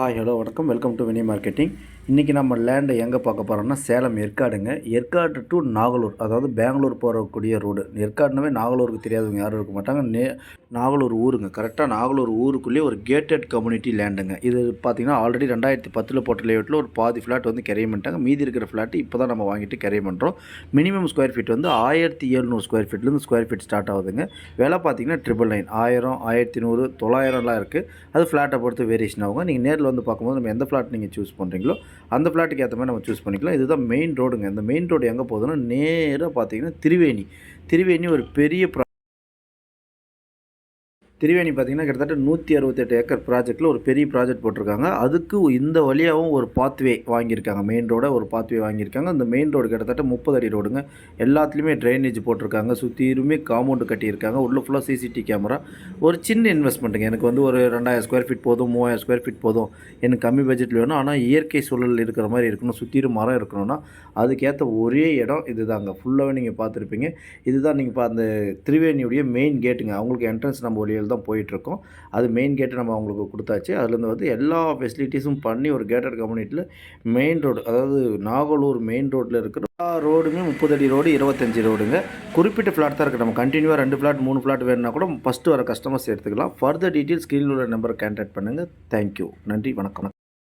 Hi hello வணக்கம். Welcome to Vini marketing இன்றைக்கி நம்ம லேண்டை எங்கே பார்க்க போகிறோம்னா சேலம் ஏற்காடுங்க. ஏற்காடு டு நாகலூர் அதாவது பெங்களூர் போகக்கூடிய ரோடு ஏற்காடுனவே நாகலூருக்கு தெரியாதவங்க யாரும் இருக்க மாட்டாங்க. நே நாகலூர் ஊருங்க. கரெக்டாக நாகலூர் ஊருக்குள்ளேயே ஒரு கேட்டட் கம்யூனிட்டி லேண்டுங்க இது பார்த்திங்கன்னா ஆல்ரெடி ரெண்டாயிரத்தி பத்தில் போட்ட லேஅவுட்டில் ஒரு பாதி ஃப்ளாட் வந்து கிரைய பண்ணிட்டாங்க. மீதி இருக்கிற ஃப்ளாட்டு இப்போ தான் நம்ம வாங்கிட்டு கரையம் பண்ணுறோம் மினிமம் ஸ்கொயர் ஃபீட் வந்து ஆயிரத்தி எழுநூறு ஸ்கொயர் ஃபீட்லேருந்து ஸ்கொயர் ஃபீட் ஸ்டார்ட் ஆகுதுங்க. விலை பார்த்தீங்கன்னா ட்ரிபிள் நைன் ஆயிரம் ஆயிரத்தி நூறு தொள்ளாயிரம்லாம் இருக்குது அது ஃப்ளாட்டை பொறுத்து வேரியேஷன் ஆகும் நீங்கள் நேரில் வந்து பார்க்கும்போது நம்ம எந்த ஃப்ளாட் நீங்கள் சூஸ் பண்ணுறீங்களோ அந்த ஃப்ளாட்டுக்கு ஏற்ற மாதிரி நம்ம சூஸ் பண்ணிக்கலாம். இதுதான் மெயின் ரோடுங்க இந்த மெயின் ரோடு எங்கே போகுதுன்னா நேராக பார்த்தீங்கன்னா திருவேணி. திருவேணி ஒரு பெரிய ப்ரா திரிவேணி பார்த்தீங்கன்னா கிட்டத்தட்ட நூற்றி அறுபத்தெட்டு ஏக்கர் ப்ராஜெக்ட்டில் ஒரு பெரிய ப்ராஜெக்ட் போட்டிருக்காங்க. அதுக்கு இந்த வழியாகவும் ஒரு பாத்வே வாங்கியிருக்காங்க. மெயின் ரோட ஒரு பாத்வே வாங்கியிருக்காங்க. அந்த மெயின் ரோடு கிட்டத்தட்ட முப்பது அடி ரோடுங்க எல்லாத்துலேயுமே ட்ரைனேஜ் போட்டிருக்காங்க. சுற்றிலுமே காம்பவுண்டு கட்டியிருக்காங்க. உள்ளே ஃபுல்லாக சிசிடி கேமரா ஒரு சின்ன இன்வெஸ்ட்மெண்ட்டுங்க எனக்கு வந்து ஒரு ரெண்டாயிரம் ஸ்கொயர் ஃபீட் போதும் மூவாயிரம் ஸ்கொயர் ஃபீட் போதும். எனக்கு கம்மி பட்ஜெட்டில் வேணும். ஆனால் இயற்கை சூழல் இருக்கிற மாதிரி இருக்கணும். சுற்றிலும் மரம் இருக்கணும்னா அதுக்கேற்ற ஒரே இடம் இதுதாங்க. ஃபுல்லாகவே நீங்கள் பார்த்துருப்பீங்க. இதுதான் நீங்கள் இப்போ அந்த திரிவேணியுடைய மெயின் கேட்டுங்க அவங்களுக்கு என்ட்ரன்ஸ் நம்ம வழியில் தான் போயிட்டுருக்கோம். அது மெயின் கேட்டு நம்ம அவங்களுக்கு கொடுத்தாச்சு. அதுலேருந்து வந்து எல்லா ஃபெசிலிட்டிஸும் பண்ணி ஒரு கேட்டட் கம்யூனிட்டியில் மெயின் ரோடு அதாவது நாகலூர் மெயின் ரோட்டில் இருக்கிற எல்லா ரோடுமே முப்பது அடி ரோடு இருபத்தஞ்சி ரோடுங்க குறிப்பிட்ட ஃப்ளாட் தான் இருக்குது. நம்ம கண்டினியூவாக ரெண்டு ஃப்ளாட் மூணு ஃப்ளாட் வேணுன்னா கூட ஃபஸ்ட்டு வர கஸ்டமர்ஸ் எடுத்துக்கலாம். ஃபர்தர் டீட்டெயில்ஸ் ஸ்க்ரீனில் உள்ள நம்பரை கான்டாக்ட் பண்ணுங்கள் தேங்க்யூ நன்றி வணக்கம்.